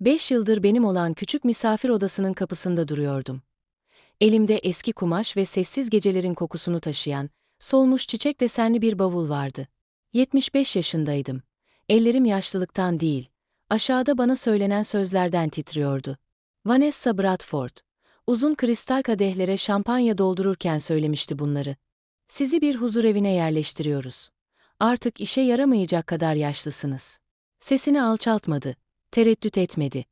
Beş yıldır benim olan küçük misafir odasının kapısında duruyordum. Elimde eski kumaş ve sessiz gecelerin kokusunu taşıyan, solmuş çiçek desenli bir bavul vardı. 75 yaşındaydım. Ellerim yaşlılıktan değil, aşağıda bana söylenen sözlerden titriyordu. Vanessa Bradford, uzun kristal kadehlere şampanya doldururken söylemişti bunları. Sizi bir huzurevine yerleştiriyoruz. Artık işe yaramayacak kadar yaşlısınız. Sesini alçaltmadı, tereddüt etmedi.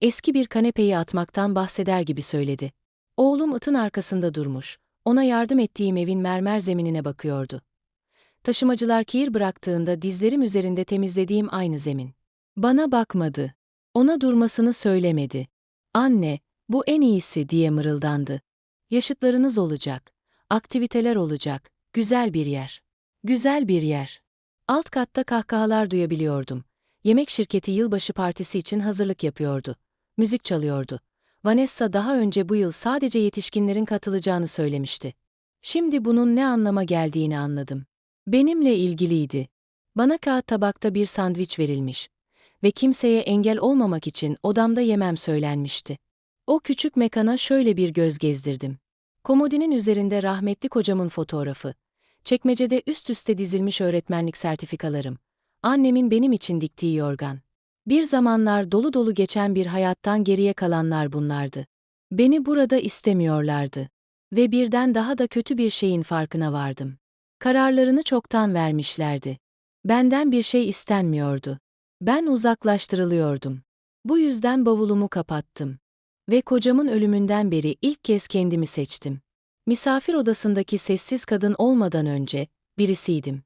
Eski bir kanepeyi atmaktan bahseder gibi söyledi. Oğlum ıtın arkasında durmuş, ona yardım ettiğim evin mermer zeminine bakıyordu. Taşımacılar kir bıraktığında dizlerim üzerinde temizlediğim aynı zemin. Bana bakmadı. Ona durmasını söylemedi. Anne, bu en iyisi diye mırıldandı. Yaşıtlarınız olacak, aktiviteler olacak, güzel bir yer. Güzel bir yer. Alt katta kahkahalar duyabiliyordum. Yemek şirketi yılbaşı partisi için hazırlık yapıyordu. Müzik çalıyordu. Vanessa daha önce bu yıl sadece yetişkinlerin katılacağını söylemişti. Şimdi bunun ne anlama geldiğini anladım. Benimle ilgiliydi. Bana kağıt tabakta bir sandviç verilmiş ve kimseye engel olmamak için odamda yemem söylenmişti. O küçük mekana şöyle bir göz gezdirdim. Komodinin üzerinde rahmetli kocamın fotoğrafı. Çekmecede üst üste dizilmiş öğretmenlik sertifikalarım. Annemin benim için diktiği yorgan. Bir zamanlar dolu dolu geçen bir hayattan geriye kalanlar bunlardı. Beni burada istemiyorlardı. Ve birden daha da kötü bir şeyin farkına vardım. Kararlarını çoktan vermişlerdi. Benden bir şey istenmiyordu. Ben uzaklaştırılıyordum. Bu yüzden bavulumu kapattım. Ve kocamın ölümünden beri ilk kez kendimi seçtim. Misafir odasındaki sessiz kadın olmadan önce, birisiydim.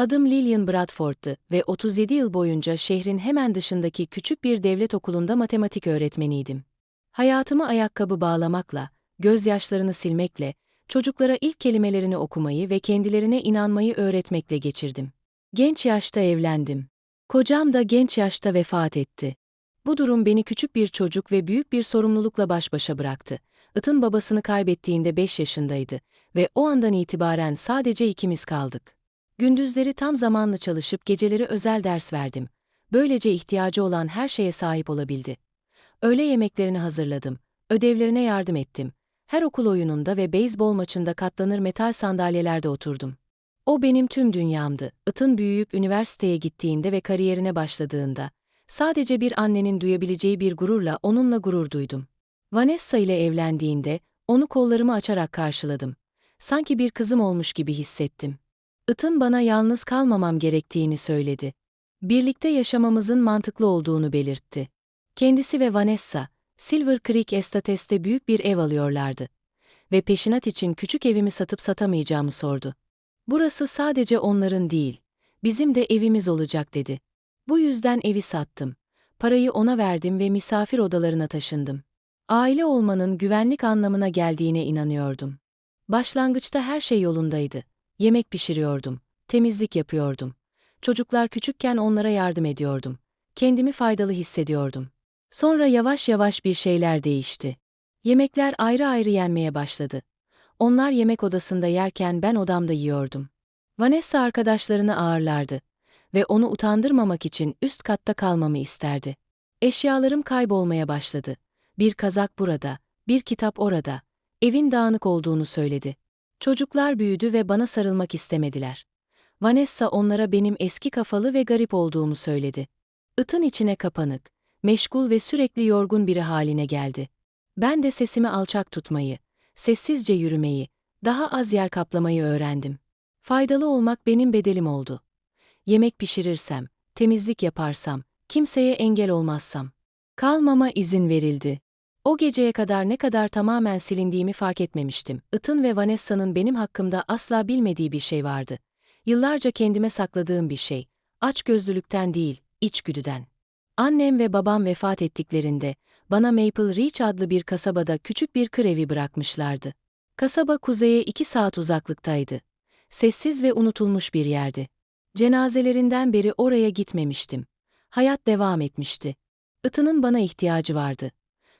Adım Lillian Bradford'tu ve 37 yıl boyunca şehrin hemen dışındaki küçük bir devlet okulunda matematik öğretmeniydim. Hayatımı ayakkabı bağlamakla, gözyaşlarını silmekle, çocuklara ilk kelimelerini okumayı ve kendilerine inanmayı öğretmekle geçirdim. Genç yaşta evlendim. Kocam da genç yaşta vefat etti. Bu durum beni küçük bir çocuk ve büyük bir sorumlulukla baş başa bıraktı. Itın babasını kaybettiğinde 5 yaşındaydı ve o andan itibaren sadece ikimiz kaldık. Gündüzleri tam zamanlı çalışıp geceleri özel ders verdim. Böylece ihtiyacı olan her şeye sahip olabildi. Öğle yemeklerini hazırladım, ödevlerine yardım ettim. Her okul oyununda ve beyzbol maçında katlanır metal sandalyelerde oturdum. O benim tüm dünyamdı. Itın büyüyüp üniversiteye gittiğinde ve kariyerine başladığında, sadece bir annenin duyabileceği bir gururla onunla gurur duydum. Vanessa ile evlendiğinde, onu kollarımı açarak karşıladım. Sanki bir kızım olmuş gibi hissettim. Itın bana yalnız kalmamam gerektiğini söyledi. Birlikte yaşamamızın mantıklı olduğunu belirtti. Kendisi ve Vanessa, Silver Creek Estates'te büyük bir ev alıyorlardı. Ve peşinat için küçük evimi satıp satamayacağımı sordu. Burası sadece onların değil, bizim de evimiz olacak dedi. Bu yüzden evi sattım. Parayı ona verdim ve misafir odalarına taşındım. Aile olmanın güvenlik anlamına geldiğine inanıyordum. Başlangıçta her şey yolundaydı. Yemek pişiriyordum, temizlik yapıyordum. Çocuklar küçükken onlara yardım ediyordum. Kendimi faydalı hissediyordum. Sonra yavaş yavaş bir şeyler değişti. Yemekler ayrı ayrı yenmeye başladı. Onlar yemek odasında yerken ben odamda yiyordum. Vanessa arkadaşlarını ağırlardı ve onu utandırmamak için üst katta kalmamı isterdi. Eşyalarım kaybolmaya başladı. Bir kazak burada, bir kitap orada. Evin dağınık olduğunu söyledi. Çocuklar büyüdü ve bana sarılmak istemediler. Vanessa onlara benim eski kafalı ve garip olduğumu söyledi. Itın içine kapanık, meşgul ve sürekli yorgun biri haline geldi. Ben de sesimi alçak tutmayı, sessizce yürümeyi, daha az yer kaplamayı öğrendim. Faydalı olmak benim bedelim oldu. Yemek pişirirsem, temizlik yaparsam, kimseye engel olmazsam. Kalmama izin verildi. O geceye kadar ne kadar tamamen silindiğimi fark etmemiştim. Itın ve Vanessa'nın benim hakkımda asla bilmediği bir şey vardı. Yıllarca kendime sakladığım bir şey. Aç gözlülükten değil, içgüdüden. Annem ve babam vefat ettiklerinde, bana Maple Ridge adlı bir kasabada küçük bir kır evi bırakmışlardı. Kasaba kuzeye iki saat uzaklıktaydı. Sessiz ve unutulmuş bir yerdi. Cenazelerinden beri oraya gitmemiştim. Hayat devam etmişti. Itının bana ihtiyacı vardı.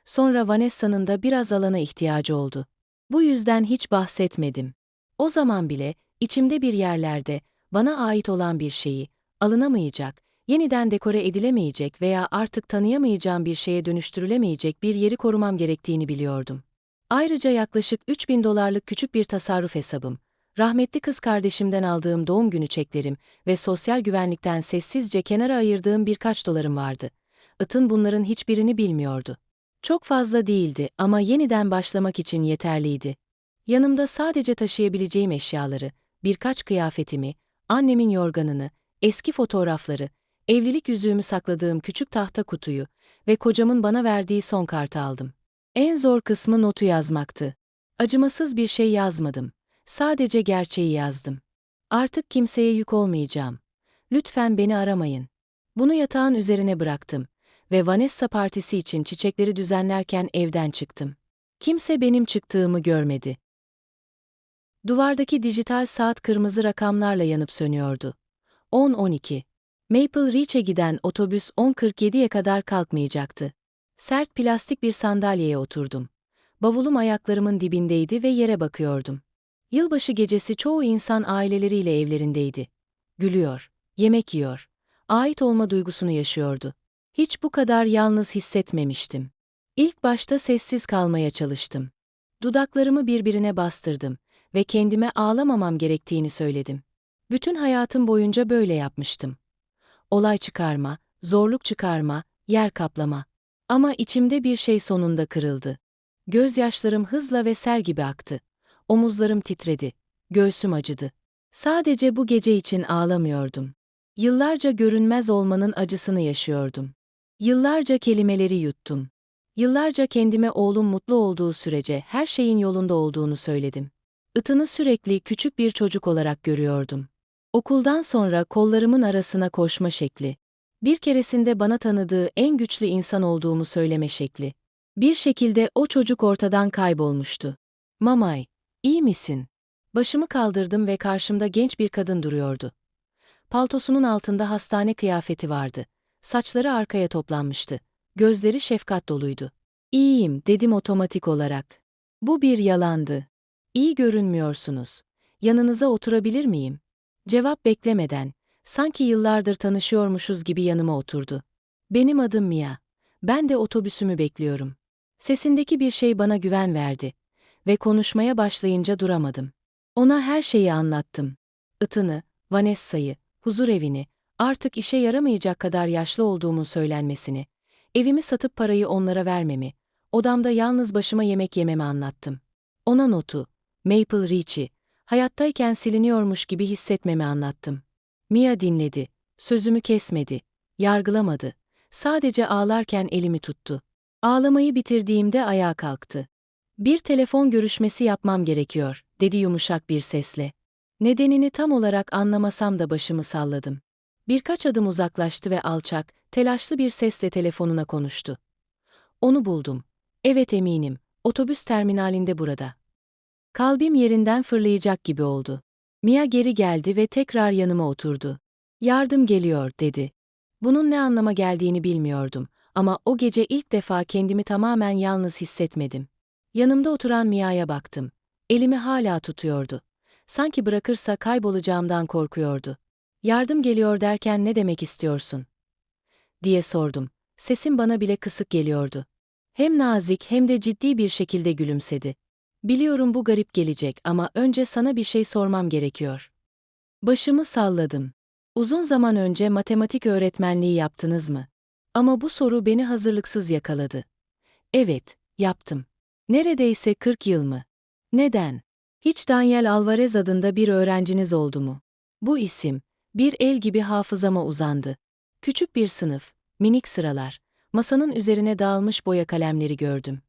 Sonra Vanessa'nın da biraz alana ihtiyacı oldu. Bu yüzden hiç bahsetmedim. O zaman bile, içimde bir yerlerde, bana ait olan bir şeyi, alınamayacak, Yeniden dekore edilemeyecek veya artık tanıyamayacağım bir şeye dönüştürülemeyecek bir yeri korumam gerektiğini biliyordum. Ayrıca yaklaşık 3000 dolarlık küçük bir tasarruf hesabım, rahmetli kız kardeşimden aldığım doğum günü çeklerim ve sosyal güvenlikten sessizce kenara ayırdığım birkaç dolarım vardı. Itın bunların hiçbirini bilmiyordu. Çok fazla değildi ama yeniden başlamak için yeterliydi. Yanımda sadece taşıyabileceğim eşyaları, birkaç kıyafetimi, annemin yorganını, eski fotoğrafları, evlilik yüzüğümü sakladığım küçük tahta kutuyu ve kocamın bana verdiği son kartı aldım. En zor kısmı notu yazmaktı. Acımasız bir şey yazmadım. Sadece gerçeği yazdım. Artık kimseye yük olmayacağım. Lütfen beni aramayın. Bunu yatağın üzerine bıraktım ve Vanessa partisi için çiçekleri düzenlerken evden çıktım. Kimse benim çıktığımı görmedi. Duvardaki dijital saat kırmızı rakamlarla yanıp sönüyordu. 10.12. Maple Ridge'e giden otobüs 10.47'ye kadar kalkmayacaktı. Sert plastik bir sandalyeye oturdum. Bavulum ayaklarımın dibindeydi ve yere bakıyordum. Yılbaşı gecesi çoğu insan aileleriyle evlerindeydi. Gülüyor, yemek yiyor, ait olma duygusunu yaşıyordu. Hiç bu kadar yalnız hissetmemiştim. İlk başta sessiz kalmaya çalıştım. Dudaklarımı birbirine bastırdım ve kendime ağlamamam gerektiğini söyledim. Bütün hayatım boyunca böyle yapmıştım. Olay çıkarma, zorluk çıkarma, yer kaplama. Ama içimde bir şey sonunda kırıldı. Gözyaşlarım hızla ve sel gibi aktı. Omuzlarım titredi. Göğsüm acıdı. Sadece bu gece için ağlamıyordum. Yıllarca görünmez olmanın acısını yaşıyordum. Yıllarca kelimeleri yuttum. Yıllarca kendime oğlum mutlu olduğu sürece her şeyin yolunda olduğunu söyledim. Itını sürekli küçük bir çocuk olarak görüyordum. Okuldan sonra kollarımın arasına koşma şekli. Bir keresinde bana tanıdığı en güçlü insan olduğumu söyleme şekli. Bir şekilde o çocuk ortadan kaybolmuştu. Mamay, iyi misin? Başımı kaldırdım ve karşımda genç bir kadın duruyordu. Paltosunun altında hastane kıyafeti vardı. Saçları arkaya toplanmıştı. Gözleri şefkat doluydu. İyiyim, dedim otomatik olarak. Bu bir yalandı. İyi görünmüyorsunuz. Yanınıza oturabilir miyim? Cevap beklemeden, sanki yıllardır tanışıyormuşuz gibi yanıma oturdu. Benim adım Mia. Ben de otobüsümü bekliyorum. Sesindeki bir şey bana güven verdi ve konuşmaya başlayınca duramadım. Ona her şeyi anlattım. Itını, Vanessa'yı, huzur evini, artık işe yaramayacak kadar yaşlı olduğumun söylenmesini, evimi satıp parayı onlara vermemi, odamda yalnız başıma yemek yememi anlattım. Ona notu, Maple Ridge'i, hayattayken siliniyormuş gibi hissetmemi anlattım. Mia dinledi, sözümü kesmedi, yargılamadı, sadece ağlarken elimi tuttu. Ağlamayı bitirdiğimde ayağa kalktı. Bir telefon görüşmesi yapmam gerekiyor, dedi yumuşak bir sesle. Nedenini tam olarak anlamasam da başımı salladım. Birkaç adım uzaklaştı ve alçak, telaşlı bir sesle telefonuna konuştu. Onu buldum. Evet eminim, otobüs terminalinde burada. Kalbim yerinden fırlayacak gibi oldu. Mia geri geldi ve tekrar yanıma oturdu. Yardım geliyor, dedi. Bunun ne anlama geldiğini bilmiyordum ama o gece ilk defa kendimi tamamen yalnız hissetmedim. Yanımda oturan Mia'ya baktım. Elimi hala tutuyordu. Sanki bırakırsa kaybolacağımdan korkuyordu. Yardım geliyor derken ne demek istiyorsun? diye sordum. Sesim bana bile kısık geliyordu. Hem nazik hem de ciddi bir şekilde gülümsedi. Biliyorum bu garip gelecek ama önce sana bir şey sormam gerekiyor. Başımı salladım. Uzun zaman önce matematik öğretmenliği yaptınız mı? Ama bu soru beni hazırlıksız yakaladı. Evet, yaptım. Neredeyse 40 yıl mı? Neden? Hiç Daniel Alvarez adında bir öğrenciniz oldu mu? Bu isim, bir el gibi hafızama uzandı. Küçük bir sınıf, minik sıralar, masanın üzerine dağılmış boya kalemleri gördüm.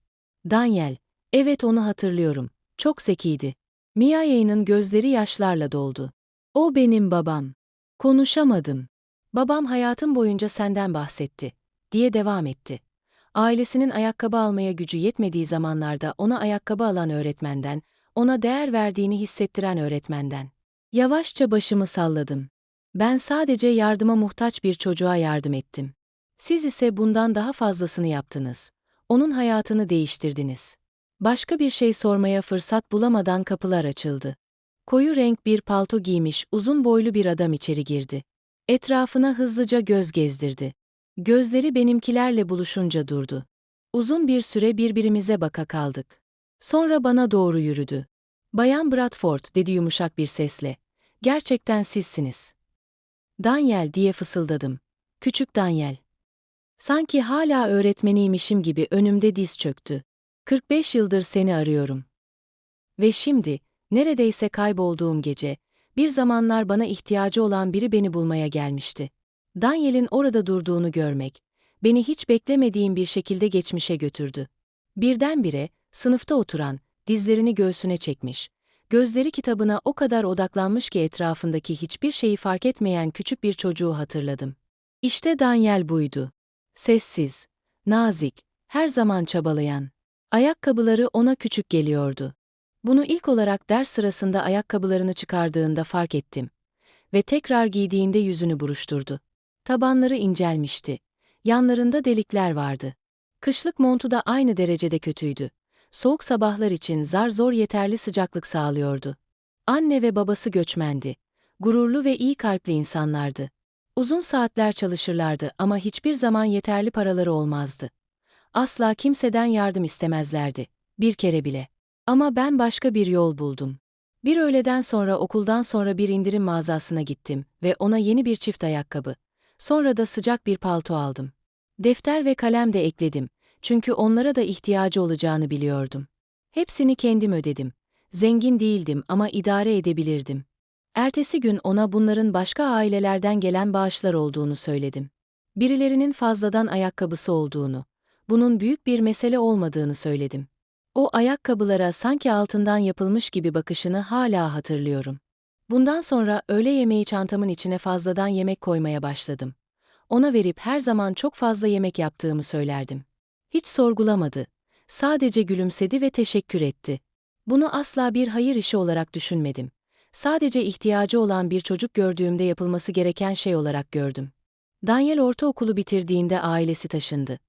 Daniel, evet onu hatırlıyorum, çok zekiydi. Mia'nın gözleri yaşlarla doldu. O benim babam. Konuşamadım. Babam hayatım boyunca senden bahsetti, diye devam etti. Ailesinin ayakkabı almaya gücü yetmediği zamanlarda ona ayakkabı alan öğretmenden, ona değer verdiğini hissettiren öğretmenden. Yavaşça başımı salladım. Ben sadece yardıma muhtaç bir çocuğa yardım ettim. Siz ise bundan daha fazlasını yaptınız. Onun hayatını değiştirdiniz. Başka bir şey sormaya fırsat bulamadan kapılar açıldı. Koyu renk bir palto giymiş uzun boylu bir adam içeri girdi. Etrafına hızlıca göz gezdirdi. Gözleri benimkilerle buluşunca durdu. Uzun bir süre birbirimize baka kaldık. Sonra bana doğru yürüdü. Bayan Bradford dedi yumuşak bir sesle. Gerçekten sizsiniz. Daniel diye fısıldadım. Küçük Daniel. Sanki hala öğretmeniymişim gibi önümde diz çöktü. 45 yıldır seni arıyorum. Ve şimdi, neredeyse kaybolduğum gece, bir zamanlar bana ihtiyacı olan biri beni bulmaya gelmişti. Daniel'in orada durduğunu görmek, beni hiç beklemediğim bir şekilde geçmişe götürdü. Birdenbire, sınıfta oturan, dizlerini göğsüne çekmiş, gözleri kitabına o kadar odaklanmış ki etrafındaki hiçbir şeyi fark etmeyen küçük bir çocuğu hatırladım. İşte Daniel buydu. Sessiz, nazik, her zaman çabalayan. Ayakkabıları ona küçük geliyordu. Bunu ilk olarak ders sırasında ayakkabılarını çıkardığında fark ettim. Ve tekrar giydiğinde yüzünü buruşturdu. Tabanları incelmişti. Yanlarında delikler vardı. Kışlık montu da aynı derecede kötüydü. Soğuk sabahlar için zar zor yeterli sıcaklık sağlıyordu. Anne ve babası göçmendi. Gururlu ve iyi kalpli insanlardı. Uzun saatler çalışırlardı ama hiçbir zaman yeterli paraları olmazdı. Asla kimseden yardım istemezlerdi. Bir kere bile. Ama ben başka bir yol buldum. Bir öğleden sonra okuldan sonra bir indirim mağazasına gittim ve ona yeni bir çift ayakkabı, sonra da sıcak bir palto aldım. Defter ve kalem de ekledim çünkü onlara da ihtiyacı olacağını biliyordum. Hepsini kendim ödedim. Zengin değildim ama idare edebilirdim. Ertesi gün ona bunların başka ailelerden gelen bağışlar olduğunu söyledim. Birilerinin fazladan ayakkabısı olduğunu, bunun büyük bir mesele olmadığını söyledim. O ayakkabılara sanki altından yapılmış gibi bakışını hala hatırlıyorum. Bundan sonra öğle yemeği çantamın içine fazladan yemek koymaya başladım. Ona verip her zaman çok fazla yemek yaptığımı söylerdim. Hiç sorgulamadı. Sadece gülümsedi ve teşekkür etti. Bunu asla bir hayır işi olarak düşünmedim. Sadece ihtiyacı olan bir çocuk gördüğümde yapılması gereken şey olarak gördüm. Daniel ortaokulu bitirdiğinde ailesi taşındı.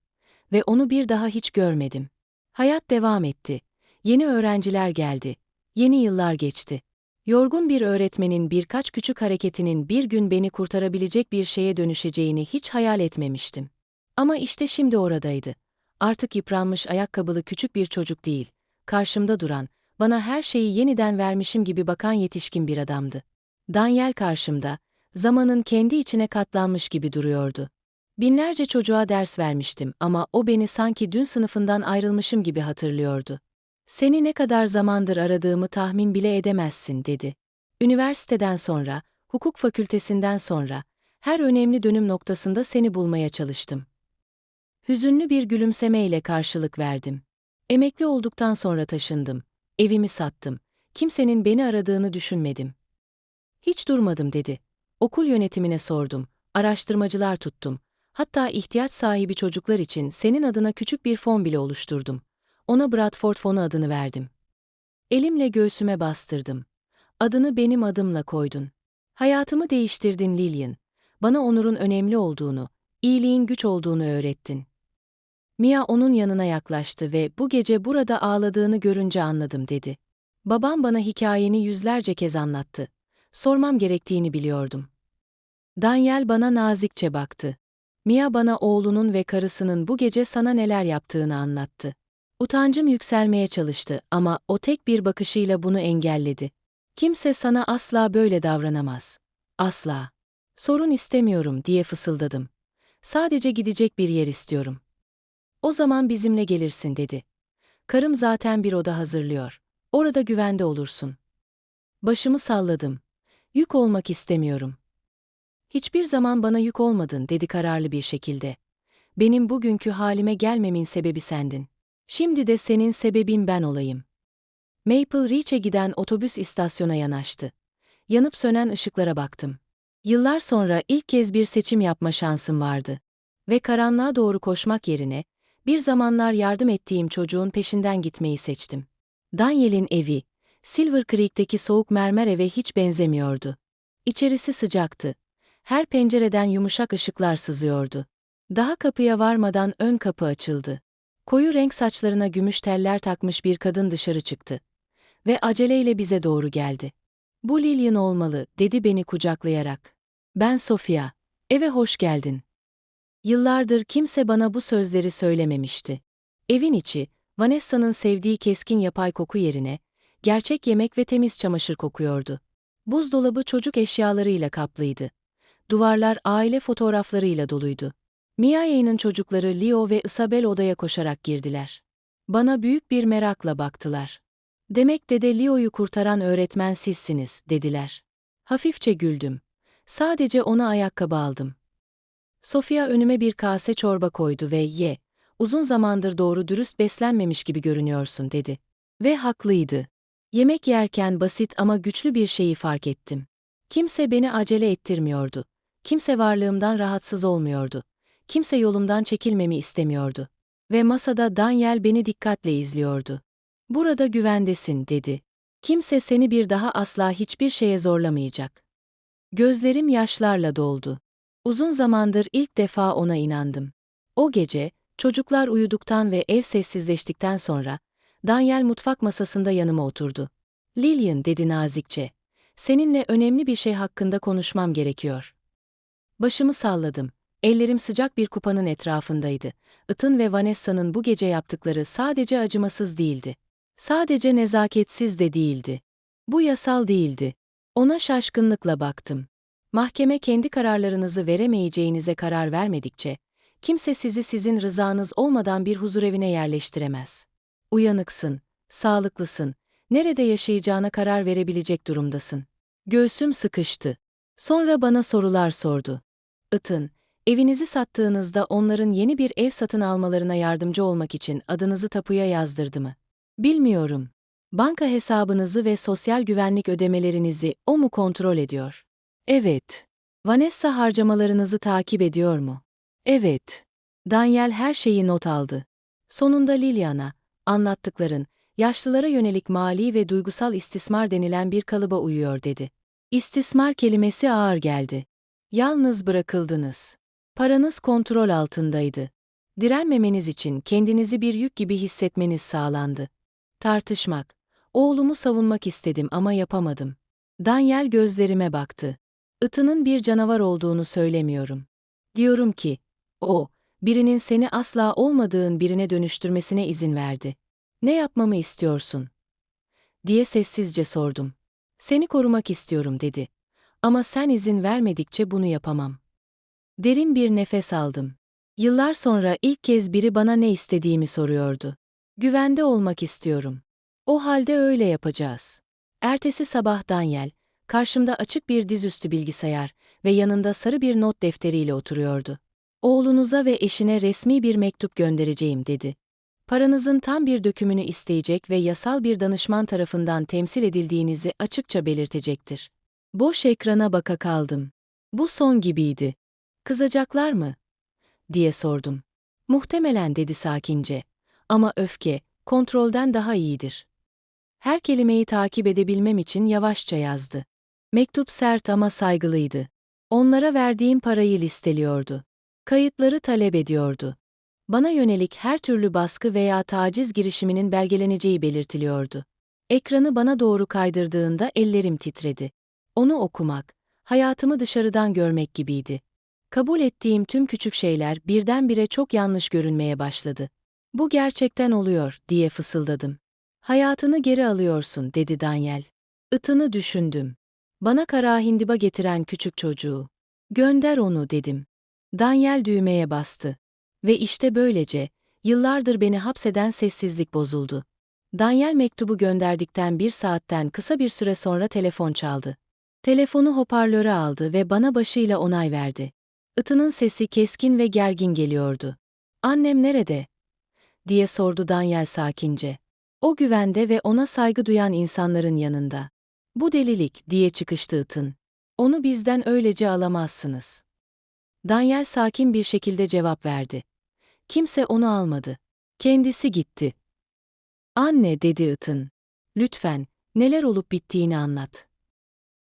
Ve onu bir daha hiç görmedim. Hayat devam etti. Yeni öğrenciler geldi. Yeni yıllar geçti. Yorgun bir öğretmenin birkaç küçük hareketinin bir gün beni kurtarabilecek bir şeye dönüşeceğini hiç hayal etmemiştim. Ama işte şimdi oradaydı. Artık yıpranmış ayakkabılı küçük bir çocuk değil, karşımda duran, bana her şeyi yeniden vermişim gibi bakan yetişkin bir adamdı. Daniel karşımda, zamanın kendi içine katlanmış gibi duruyordu. Binlerce çocuğa ders vermiştim ama o beni sanki dün sınıfından ayrılmışım gibi hatırlıyordu. Seni ne kadar zamandır aradığımı tahmin bile edemezsin dedi. Üniversiteden sonra, hukuk fakültesinden sonra, her önemli dönüm noktasında seni bulmaya çalıştım. Hüzünlü bir gülümsemeyle karşılık verdim. Emekli olduktan sonra taşındım. Evimi sattım. Kimsenin beni aradığını düşünmedim. Hiç durmadım dedi. Okul yönetimine sordum. Araştırmacılar tuttum. Hatta ihtiyaç sahibi çocuklar için senin adına küçük bir fon bile oluşturdum. Ona Bradford fonu adını verdim. Elimle göğsüme bastırdım. Adını benim adımla koydun. Hayatımı değiştirdin Lillian. Bana onurun önemli olduğunu, iyiliğin güç olduğunu öğrettin. Mia onun yanına yaklaştı ve bu gece burada ağladığını görünce anladım dedi. Babam bana hikayeni yüzlerce kez anlattı. Sormam gerektiğini biliyordum. Daniel bana nazikçe baktı. Mia bana oğlunun ve karısının bu gece sana neler yaptığını anlattı. Utancım yükselmeye çalıştı ama o tek bir bakışıyla bunu engelledi. Kimse sana asla böyle davranamaz. Asla. Sorun istemiyorum diye fısıldadım. Sadece gidecek bir yer istiyorum. O zaman bizimle gelirsin dedi. Karım zaten bir oda hazırlıyor. Orada güvende olursun. Başımı salladım. Yük olmak istemiyorum. Hiçbir zaman bana yük olmadın dedi kararlı bir şekilde. Benim bugünkü halime gelmemin sebebi sendin. Şimdi de senin sebebin ben olayım. Maple Ridge'e giden otobüs istasyona yanaştı. Yanıp sönen ışıklara baktım. Yıllar sonra ilk kez bir seçim yapma şansım vardı. Ve karanlığa doğru koşmak yerine, bir zamanlar yardım ettiğim çocuğun peşinden gitmeyi seçtim. Daniel'in evi, Silver Creek'teki soğuk mermer eve hiç benzemiyordu. İçerisi sıcaktı. Her pencereden yumuşak ışıklar sızıyordu. Daha kapıya varmadan ön kapı açıldı. Koyu renk saçlarına gümüş teller takmış bir kadın dışarı çıktı. Ve aceleyle bize doğru geldi. Bu Lillian olmalı, dedi beni kucaklayarak. Ben Sofia. Eve hoş geldin. Yıllardır kimse bana bu sözleri söylememişti. Evin içi, Vanessa'nın sevdiği keskin yapay koku yerine, gerçek yemek ve temiz çamaşır kokuyordu. Buzdolabı çocuk eşyalarıyla kaplıydı. Duvarlar aile fotoğraflarıyla doluydu. Miaye'nin çocukları Leo ve Isabel odaya koşarak girdiler. Bana büyük bir merakla baktılar. Demek dede Leo'yu kurtaran öğretmen sizsiniz, dediler. Hafifçe güldüm. Sadece ona ayakkabı aldım. Sofia önüme bir kase çorba koydu ve ye, uzun zamandır doğru dürüst beslenmemiş gibi görünüyorsun dedi. Ve haklıydı. Yemek yerken basit ama güçlü bir şeyi fark ettim. Kimse beni acele ettirmiyordu. Kimse varlığımdan rahatsız olmuyordu. Kimse yolumdan çekilmemi istemiyordu. Ve masada Daniel beni dikkatle izliyordu. Burada güvendesin dedi. Kimse seni bir daha asla hiçbir şeye zorlamayacak. Gözlerim yaşlarla doldu. Uzun zamandır ilk defa ona inandım. O gece, çocuklar uyuduktan ve ev sessizleştikten sonra, Daniel mutfak masasında yanıma oturdu. Lillian dedi nazikçe. Seninle önemli bir şey hakkında konuşmam gerekiyor. Başımı salladım. Ellerim sıcak bir kupanın etrafındaydı. Itın ve Vanessa'nın bu gece yaptıkları sadece acımasız değildi. Sadece nezaketsiz de değildi. Bu yasal değildi. Ona şaşkınlıkla baktım. Mahkeme kendi kararlarınızı veremeyeceğinize karar vermedikçe, kimse sizi sizin rızanız olmadan bir huzurevine yerleştiremez. Uyanıksın, sağlıklısın, nerede yaşayacağına karar verebilecek durumdasın. Göğsüm sıkıştı. Sonra bana sorular sordu. Itın, evinizi sattığınızda onların yeni bir ev satın almalarına yardımcı olmak için adınızı tapuya yazdırdı mı? Bilmiyorum. Banka hesabınızı ve sosyal güvenlik ödemelerinizi o mu kontrol ediyor? Evet. Vanessa harcamalarınızı takip ediyor mu? Evet. Daniel her şeyi not aldı. Sonunda Liliana, anlattıkların, yaşlılara yönelik mali ve duygusal istismar denilen bir kalıba uyuyor dedi. İstismar kelimesi ağır geldi. Yalnız bırakıldınız. Paranız kontrol altındaydı. Direnmemeniz için kendinizi bir yük gibi hissetmeniz sağlandı. Tartışmak. Oğlumu savunmak istedim ama yapamadım. Daniel gözlerime baktı. Itının bir canavar olduğunu söylemiyorum. Diyorum ki, o, birinin seni asla olmadığın birine dönüştürmesine izin verdi. Ne yapmamı istiyorsun? diye sessizce sordum. Seni korumak istiyorum dedi. Ama sen izin vermedikçe bunu yapamam. Derin bir nefes aldım. Yıllar sonra ilk kez biri bana ne istediğimi soruyordu. Güvende olmak istiyorum. O halde öyle yapacağız. Ertesi sabah Daniel, karşımda açık bir dizüstü bilgisayar ve yanında sarı bir not defteriyle oturuyordu. Oğlunuza ve eşine resmi bir mektup göndereceğim dedi. Paranızın tam bir dökümünü isteyecek ve yasal bir danışman tarafından temsil edildiğinizi açıkça belirtecektir. Boş ekrana baka kaldım. Bu son gibiydi. Kızacaklar mı? diye sordum. Muhtemelen dedi sakince. Ama öfke, kontrolden daha iyidir. Her kelimeyi takip edebilmem için yavaşça yazdı. Mektup sert ama saygılıydı. Onlara verdiğim parayı listeliyordu. Kayıtları talep ediyordu. Bana yönelik her türlü baskı veya taciz girişiminin belgeleneceği belirtiliyordu. Ekranı bana doğru kaydırdığında ellerim titredi. Onu okumak, hayatımı dışarıdan görmek gibiydi. Kabul ettiğim tüm küçük şeyler birdenbire çok yanlış görünmeye başladı. Bu gerçekten oluyor, diye fısıldadım. Hayatını geri alıyorsun, dedi Daniel. Itını düşündüm. Bana kara hindiba getiren küçük çocuğu. Gönder onu, dedim. Daniel düğmeye bastı. Ve işte böylece, yıllardır beni hapseden sessizlik bozuldu. Daniel mektubu gönderdikten bir saatten kısa bir süre sonra telefon çaldı. Telefonu hoparlöre aldı ve bana başıyla onay verdi. Itının sesi keskin ve gergin geliyordu. Annem nerede? diye sordu Daniel sakince. O güvende ve ona saygı duyan insanların yanında. Bu delilik diye çıkıştı Itın. Onu bizden öylece alamazsınız. Daniel sakin bir şekilde cevap verdi. Kimse onu almadı. Kendisi gitti. Anne dedi Itın. Lütfen, neler olup bittiğini anlat.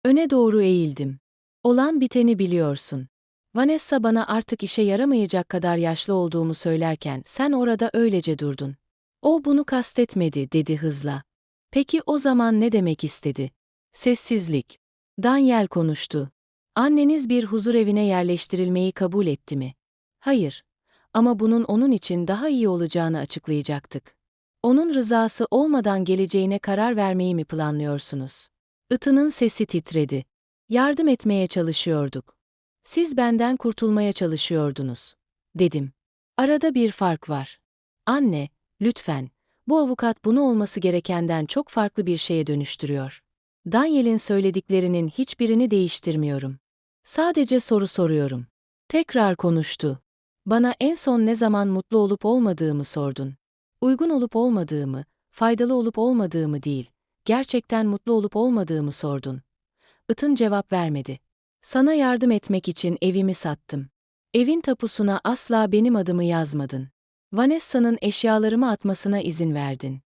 Öne doğru eğildim. Olan biteni biliyorsun. Vanessa bana artık işe yaramayacak kadar yaşlı olduğumu söylerken sen orada öylece durdun. O bunu kastetmedi dedi hızla. Peki o zaman ne demek istedi? Sessizlik. Daniel konuştu. Anneniz bir huzur evine yerleştirilmeyi kabul etti mi? Hayır. Ama bunun onun için daha iyi olacağını açıklayacaktık. Onun rızası olmadan geleceğine karar vermeyi mi planlıyorsunuz? Itının sesi titredi. Yardım etmeye çalışıyorduk. Siz benden kurtulmaya çalışıyordunuz. Dedim. Arada bir fark var. Anne, lütfen. Bu avukat bunu olması gerekenden çok farklı bir şeye dönüştürüyor. Daniel'in söylediklerinin hiçbirini değiştirmiyorum. Sadece soru soruyorum. Tekrar konuştu. Bana en son ne zaman mutlu olup olmadığımı sordun. Uygun olup olmadığımı, faydalı olup olmadığımı değil, gerçekten mutlu olup olmadığımı sordun. Itın cevap vermedi. Sana yardım etmek için evimi sattım. Evin tapusuna asla benim adımı yazmadın. Vanessa'nın eşyalarımı atmasına izin verdin.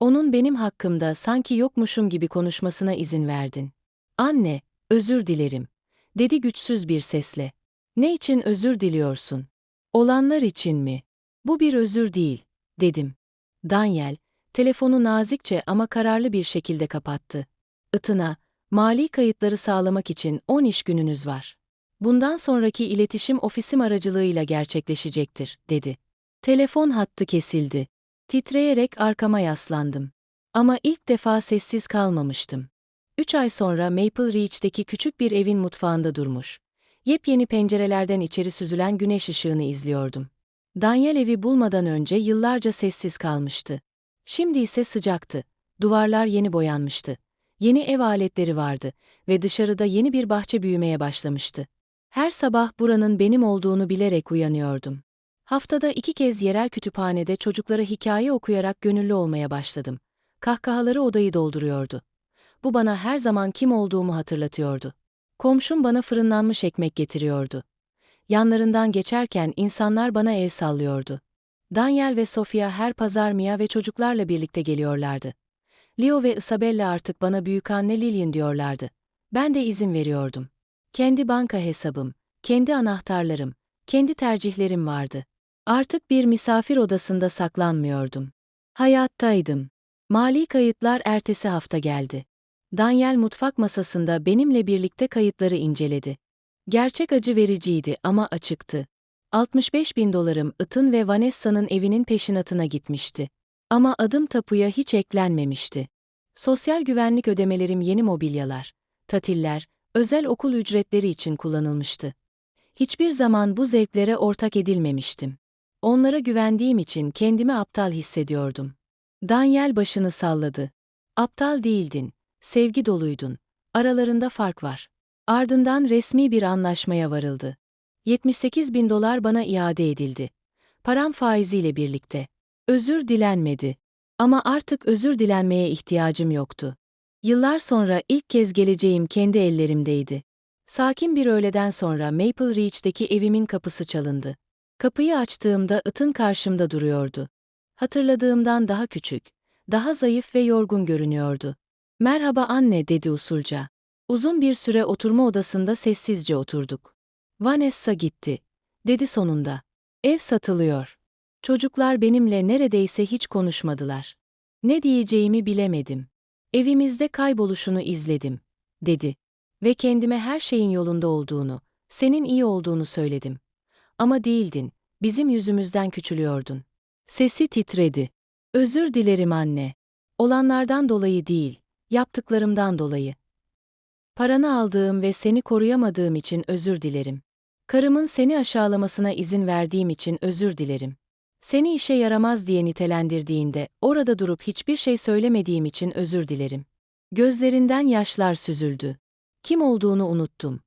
Onun benim hakkımda sanki yokmuşum gibi konuşmasına izin verdin. Anne, özür dilerim, dedi güçsüz bir sesle. Ne için özür diliyorsun? Olanlar için mi? Bu bir özür değil, dedim. Daniel, telefonu nazikçe ama kararlı bir şekilde kapattı. Itına, mali kayıtları sağlamak için 10 iş gününüz var. Bundan sonraki iletişim ofisim aracılığıyla gerçekleşecektir, dedi. Telefon hattı kesildi. Titreyerek arkama yaslandım. Ama ilk defa sessiz kalmamıştım. Üç ay sonra Maple Ridge'deki küçük bir evin mutfağında durmuş. Yepyeni pencerelerden içeri süzülen güneş ışığını izliyordum. Daniel evi bulmadan önce yıllarca sessiz kalmıştı. Şimdi ise sıcaktı. Duvarlar yeni boyanmıştı. Yeni ev aletleri vardı ve dışarıda yeni bir bahçe büyümeye başlamıştı. Her sabah buranın benim olduğunu bilerek uyanıyordum. Haftada iki kez yerel kütüphanede çocuklara hikaye okuyarak gönüllü olmaya başladım. Kahkahaları odayı dolduruyordu. Bu bana her zaman kim olduğumu hatırlatıyordu. Komşum bana fırınlanmış ekmek getiriyordu. Yanlarından geçerken insanlar bana el sallıyordu. Daniel ve Sofia her pazar Mia ve çocuklarla birlikte geliyorlardı. Leo ve Isabella artık bana büyükanne Lillian diyorlardı. Ben de izin veriyordum. Kendi banka hesabım, kendi anahtarlarım, kendi tercihlerim vardı. Artık bir misafir odasında saklanmıyordum. Hayattaydım. Mali kayıtlar ertesi hafta geldi. Daniel mutfak masasında benimle birlikte kayıtları inceledi. Gerçek acı vericiydi ama açıktı. 65 bin dolarım Itın ve Vanessa'nın evinin peşinatına gitmişti. Ama adım tapuya hiç eklenmemişti. Sosyal güvenlik ödemelerim yeni mobilyalar, tatiller, özel okul ücretleri için kullanılmıştı. Hiçbir zaman bu zevklere ortak edilmemiştim. Onlara güvendiğim için kendimi aptal hissediyordum. Daniel başını salladı. Aptal değildin, sevgi doluydun. Aralarında fark var. Ardından resmi bir anlaşmaya varıldı. 78 bin dolar bana iade edildi. Param faiziyle birlikte. Özür dilenmedi. Ama artık özür dilenmeye ihtiyacım yoktu. Yıllar sonra ilk kez geleceğim kendi ellerimdeydi. Sakin bir öğleden sonra Maple Ridge'deki evimin kapısı çalındı. Kapıyı açtığımda ıtın karşımda duruyordu. Hatırladığımdan daha küçük, daha zayıf ve yorgun görünüyordu. Merhaba anne dedi usulca. Uzun bir süre oturma odasında sessizce oturduk. Vanessa gitti, dedi sonunda. Ev satılıyor. Çocuklar benimle neredeyse hiç konuşmadılar. Ne diyeceğimi bilemedim. Evimizde kayboluşunu izledim, dedi. Ve kendime her şeyin yolunda olduğunu, senin iyi olduğunu söyledim. Ama değildin, bizim yüzümüzden küçülüyordun. Sesi titredi. Özür dilerim anne. Olanlardan dolayı değil, yaptıklarımdan dolayı. Paranı aldığım ve seni koruyamadığım için özür dilerim. Karımın seni aşağılamasına izin verdiğim için özür dilerim. Seni işe yaramaz diye nitelendirdiğinde orada durup hiçbir şey söylemediğim için özür dilerim. Gözlerinden yaşlar süzüldü. Kim olduğunu unuttum.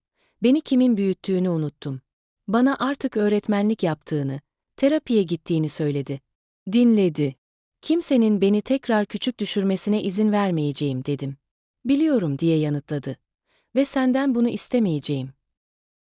Beni kimin büyüttüğünü unuttum. Bana artık öğretmenlik yaptığını, terapiye gittiğini söyledi. Dinledi. Kimsenin beni tekrar küçük düşürmesine izin vermeyeceğim dedim. Biliyorum diye yanıtladı. Ve senden bunu istemeyeceğim.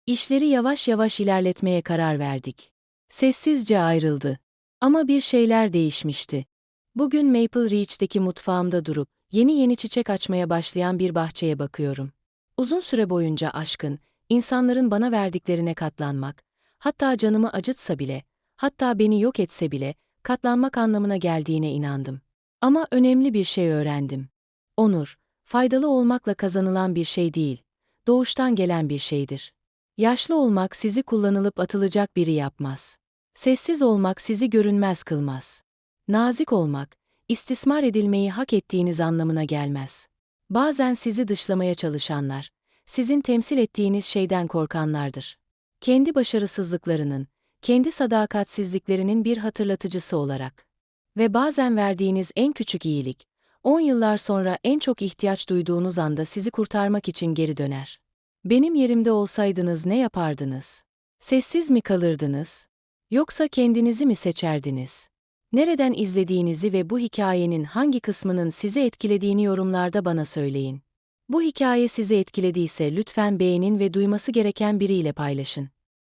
İşleri yavaş yavaş ilerletmeye karar verdik. Sessizce ayrıldı. Ama bir şeyler değişmişti. Bugün Maple Ridge'deki mutfağımda durup yeni yeni çiçek açmaya başlayan bir bahçeye bakıyorum. Uzun süre boyunca aşkın, insanların bana verdiklerine katlanmak, hatta canımı acıtsa bile, hatta beni yok etse bile, katlanmak anlamına geldiğine inandım. Ama önemli bir şey öğrendim. Onur, faydalı olmakla kazanılan bir şey değil, doğuştan gelen bir şeydir. Yaşlı olmak sizi kullanılıp atılacak biri yapmaz. Sessiz olmak sizi görünmez kılmaz. Nazik olmak, istismar edilmeyi hak ettiğiniz anlamına gelmez. Bazen sizi dışlamaya çalışanlar, sizin temsil ettiğiniz şeyden korkanlardır. Kendi başarısızlıklarının, kendi sadakatsizliklerinin bir hatırlatıcısı olarak. Ve bazen verdiğiniz en küçük iyilik, 10 yıllar sonra en çok ihtiyaç duyduğunuz anda sizi kurtarmak için geri döner. Benim yerimde olsaydınız ne yapardınız? Sessiz mi kalırdınız? Yoksa kendinizi mi seçerdiniz? Nereden izlediğinizi ve bu hikayenin hangi kısmının sizi etkilediğini yorumlarda bana söyleyin. Bu hikaye sizi etkilediyse lütfen beğenin ve duyması gereken biriyle paylaşın.